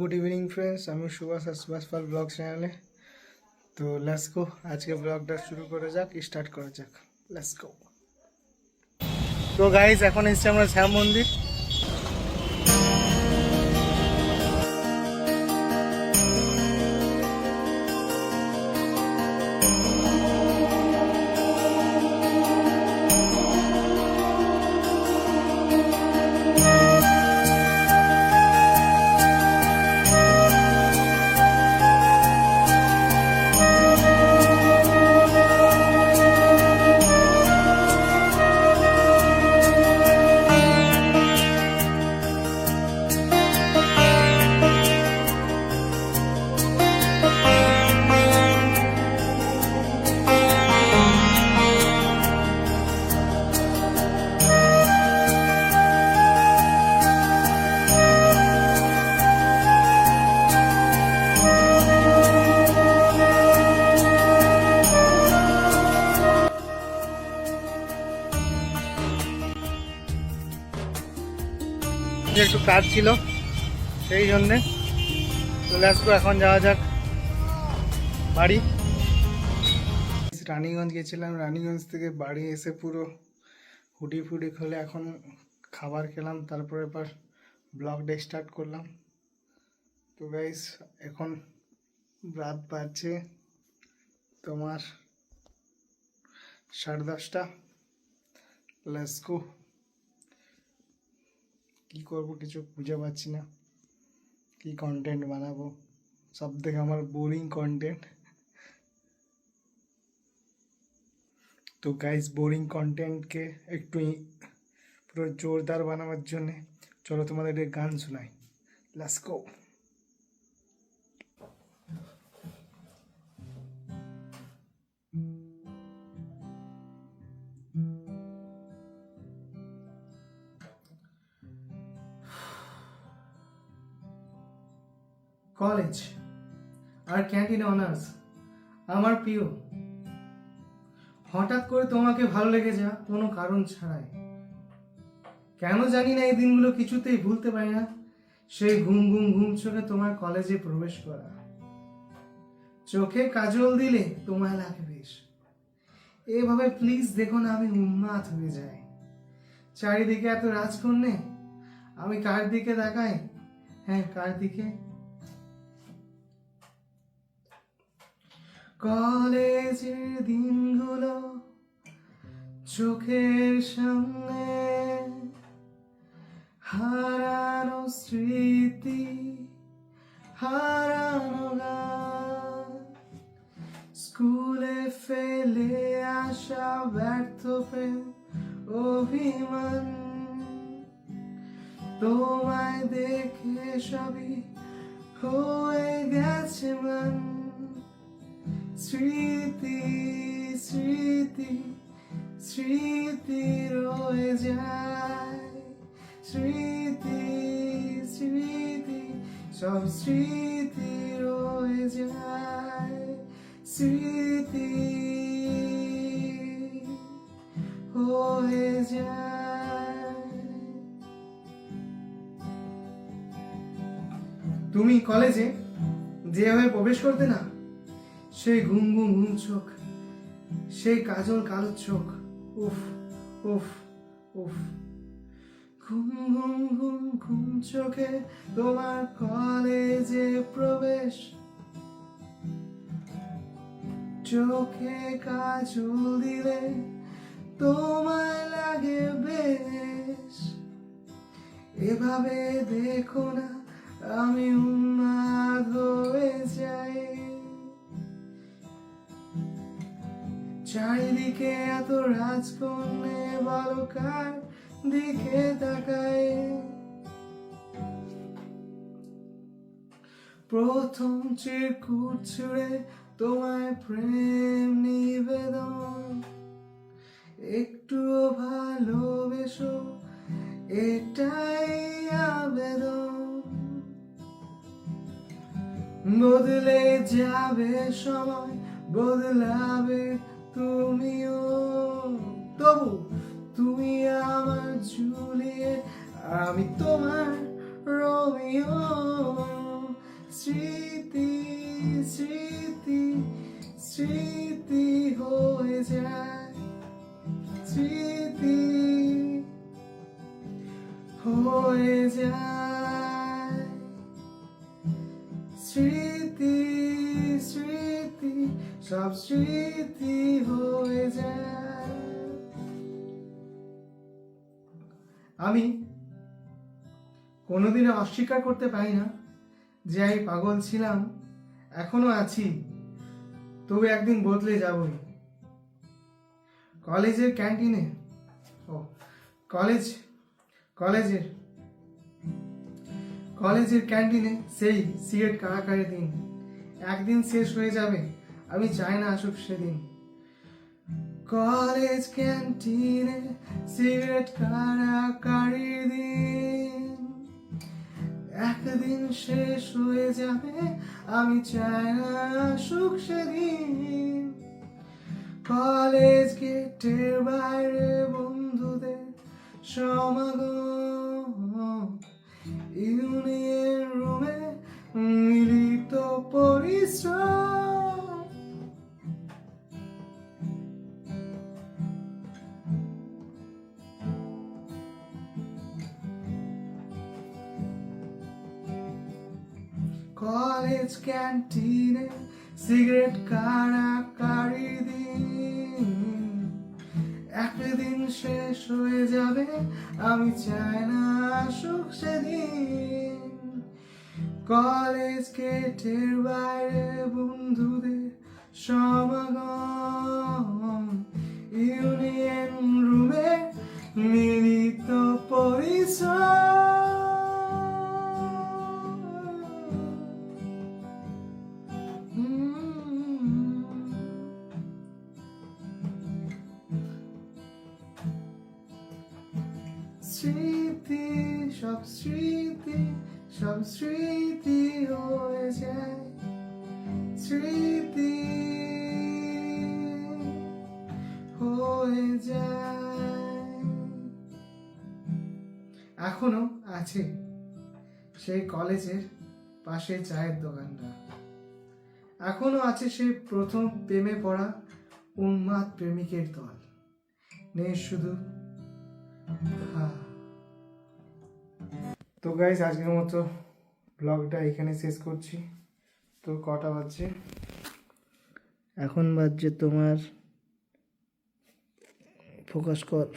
Good evening friends আমি সুভাষ আর Subhash Pal blog চ্যানেলে তো লেটস গো আজকে ব্লগটা শুরু করে যাক স্টার্ট করা যাক। লেটস গো তো গাইজ এখন এসছি আমরা শ্যাম মন্দির। যে একটু কাজ ছিল, সেই জন্যে চলে আসব এখন, যাওয়া যাক বাড়ি। রানীগঞ্জ গেছিলাম, রানীগঞ্জ থেকে বাড়ি এসে পুরো হুডি ফুডি খুলে এখন খাবার খেলাম, তারপরে এবার ব্লগটা স্টার্ট করলাম। তো গাইস এখন রাত বাজছে তোমার সাড়ে দশটা। লেটস গো কি করব কিছু খুঁজে পাচ্ছি না। কি কন্টেন্ট বানাবো? সব থেকে আমার বোরিং কন্টেন্ট তো গাইস বোরিং কন্টেন্টকে একটু পুরো জোরদার বানাবার জন্যে চলো তোমাদের গান শোনাই। লেটস কলেজ আর ক্যান্টিন অনার্স, আমার প্রিয়। হঠাৎ করে তোমাকে ভালো লেগে যা কোনো কারণ ছাড়াই। কেন জানি না এই দিনগুলো কিছুতেই ভুলতে পারি না, সেই ঘুম ঘুম ঘুম চোখে তোমার কলেজে প্রবেশ করা। চোখে কাজল দিলে তোমায় লাগে বেশ। এভাবে প্লিজ দেখো না আমি উন্মাদ হয়ে যাই। চারিদিকে এত রাজকন্যে, আমি কার দিকে তাকাই? হ্যাঁ কার দিকে? কলেজের দিনগুলো চোখের সামনে হারানো স্মৃতি, হারানো গান। স্কুলে ফেলে আসা ব্যর্থ প্রেম, অভিমান। তোমায় দেখে সবই হয়ে গেছে মান। স্মৃতি স্মৃতি স্মৃতি রয়ে যায়। স্মৃতি স্মৃতি, সব স্মৃতি রয়ে যায়। স্মৃতি হয়ে যায়। তুমি কলেজে যেভাবে প্রবেশ করতে না সেই ঘুম ঘুম ঘুম চোখ, সেই কাজল কালো চোখ, উফ উফ উফ। ঘুম ঘুম ঘুম ঘুম চোখে তোমার কলেজে প্রবেশ। চোখে কাজল দিলে তোমায় লাগে বেশ। এভাবে দেখো না আমি উন্মাদ হয়ে যাই। চারিদিকে এত রাজকন্যে বালকার দিকে তাকায়। প্রথম চিরকুট ছুড়ে তোমায় প্রেম নিবেদন। একটু ভালোবেসো, এটাই আবেদন। বদলে যাবে সময়, বদলাবে তুমিও, তবু তুমি আমার জুলিয়েট আমি তোমার রমিও। স্মৃতি স্মৃতি স্মৃতি হয়ে যায়, স্মৃতি হয়ে যায়। স্মৃতি স্মৃতি সব স্মৃতি হয়ে যায়। আমি কোনোদিনও অস্বীকার করতে পারি না যে আমি পাগল ছিলাম, এখনও আছি, তবে একদিন বদলে যাবই। কলেজের ক্যান্টিনে, ও, কলেজ, কলেজের কলেজের ক্যান্টিনে সেই সিগারেট কারাকারি দিন, একদিন শেষ হয়ে যাবে। আমি চাই না আসুক সেদিন। কলেজ ক্যান্টিনে সিগারেট কারাকারি দিন। একদিন শেষ হয়ে যাবে, আমি চাই না আসুক সেদিন। কলেজ গেটের বাইরে বন্ধুদের সমাগম সিগারেট কারাকারি দিন একদিন শেষ হয়ে যাবে, আমি চাই না আসুক সেদিন। কলেজ গেটের বাইরে বন্ধুদের সমাগম, ইউনিয়ন রুমে মিলিত পরিশ্রম সব স্মৃতি সব স্মৃতি হয়ে যায়। স্মৃতি হয়ে যায়। এখনও আছে সেই কলেজের পাশে চায়ের দোকানটা। এখনও আছে সেই প্রথম প্রেমে পড়া উন্মাদ প্রেমিকের দল। নেই শুধু হ্যাঁ। তো গাইজ আজকের মতো ব্লগটা এখানে শেষ করছি। তো কটা বাজছে? এখন বাজছে তোমার ফোকাস কর।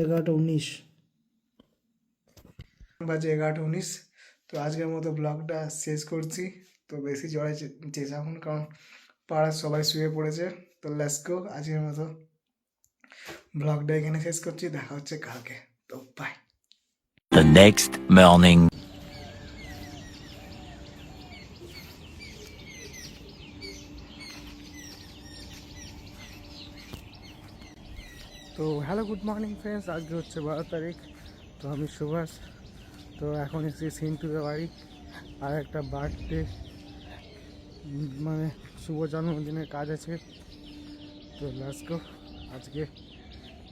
এগারোটা উনিশ। বাজে এগারোটা উনিশ। তো আজকের মতো ব্লগটা শেষ করছি। তো বেশি জড়ে চেঁচাবো কারণ পাড়ার সবাই শুয়ে পড়েছে। তো লেটস গো আজকের মতো। ব্লগটা এখানে শেষ করছি দেখা হচ্ছে কালকে। তো বাই The next morning. তো হ্যালো গুড মর্নিং ফ্রেন্ডস আজকে হচ্ছে বারো তারিখ তো আমি সুভাষ। তো এখন এসেছি সিন্টুদের বাড়ি আর একটা বার্থডে মানে শুভ জন্মদিনের কাজ আছে। তো লাস্ট আজকে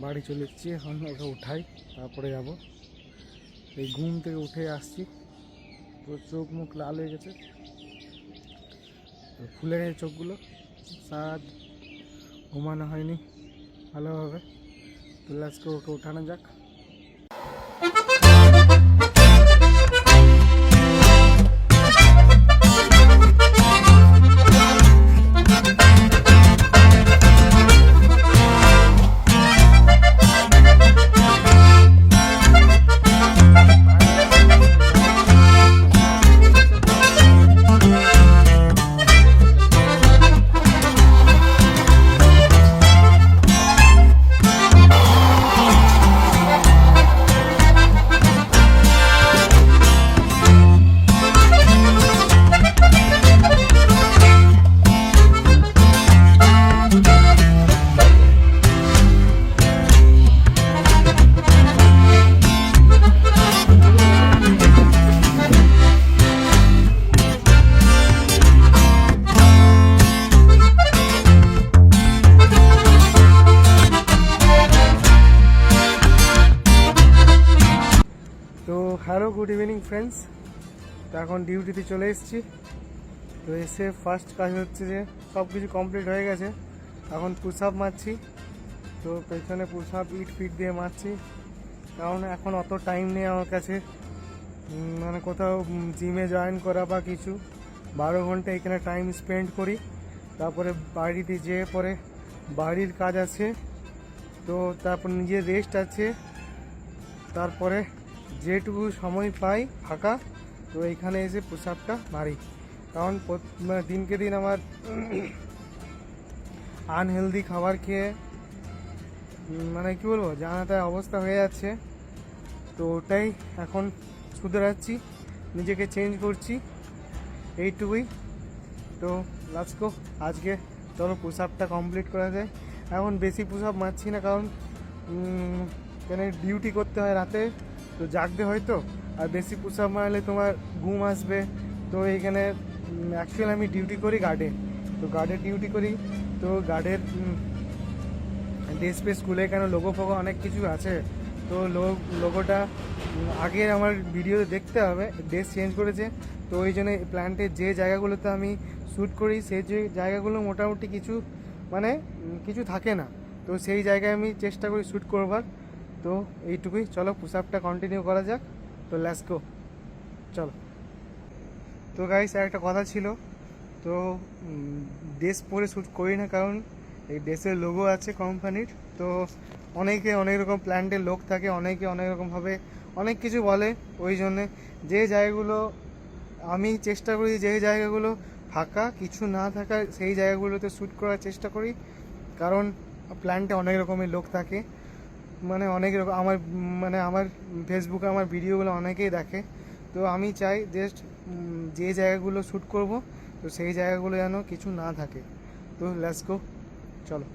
বাড়ি চলে এসেছি, এখন ওকে উঠাই, তারপরে যাব। এই ঘুম থেকে উঠে আসছি। তো চোখ মুখ লাল হয়ে গেছে। ফুলে গেছে চোখগুলো। সাদ ঘুমানো হয়নি। ভালোভাবে তো আজকে ওকে উঠানো যাক। গুড ইভিনিং ফ্রেন্ডস তো এখন ডিউটিতে চলে এসেছি। তো এসে ফার্স্ট কাজ হচ্ছে যে সব কিছু কমপ্লিট হয়ে গেছে। এখন পুশ আপ মারছি। তো পেছনে পুশ আপ ইট ফিট দিয়ে মারছি। কারণ এখন অত টাইম নেই আমার কাছে। মানে কোথাও জিমে জয়েন করা বা কিছু। বারো ঘণ্টা এখানে টাইম স্পেন্ড করি। তারপরে বাড়িতে যেয়ে পরে বাড়ির কাজ আছে। তো তারপর নিজের রেস্ট আছে। তারপরে যেটুকু সময় পাই ফাঁকা, তো এখানে এসে পুশ আপটা মারি। কারণ মানে দিনকে দিন আমার আনহেলদি খাবার খেয়ে মানে কি বলব জানাতে অবস্থা হয়ে যাচ্ছে। তো ওটাই এখন শুধরাচ্ছি, নিজেকে চেঞ্জ করছি, এইটুকুই। তো লাস্ট গো আজকে চলো পুশ আপটা কমপ্লিট করা যায়। এখন বেশি পুশ আপ মারছি না, কারণ কেন ডিউটি করতে হয় রাতে। তো জাগতে হয় তো। আর বেশি আপ মারলে তোমার ঘুম আসবে। তো এইখানে অ্যাকচুয়ালি আমি ডিউটি করি গার্ডে তো গার্ডের ডিউটি করি। তো গার্ডের ড্রেস স্কুলে কেন লোগো ফোগো অনেক কিছু আছে। তো লোগোটা আগে আমার ভিডিওতে দেখতে হবে। ড্রেস চেঞ্জ করেছে। তো ওই জন্য প্ল্যান্টের যে জায়গাগুলোতে আমি শ্যুট করি, সেই যে জায়গাগুলো মোটামুটি কিছু মানে কিছু থাকে না। তো সেই জায়গায় আমি চেষ্টা করি শ্যুট করবার। তো এইটুকুই। চলো পুশ আপটা কন্টিনিউ করা যাক। তো লেটস গো চলো। তো গাইস একটা কথা ছিল। তো ড্রেস পরে শ্যুট করি না কারণ এই ড্রেসের লোগো আছে কোম্পানির তো অনেকে অনেক রকম প্ল্যান্টের লোক থাকে, অনেকে অনেক রকমভাবে অনেক কিছু বলে ওই জন্যে। যে জায়গাগুলো আমি চেষ্টা করি যে জায়গাগুলো ফাঁকা, কিছু না থাকা সেই জায়গাগুলোতে শ্যুট করার চেষ্টা করি। কারণ প্ল্যান্টে অনেক রকমের লোক থাকে। মানে অনেক রকম, আমার মানে আমার ফেসবুকে আমার ভিডিওগুলো অনেকেই দেখে। তো আমি চাই জাস্ট যে জায়গাগুলো শ্যুট করব, তো সেই জায়গাগুলো যেন কিছু না থাকে। তো লেটস গো চলো।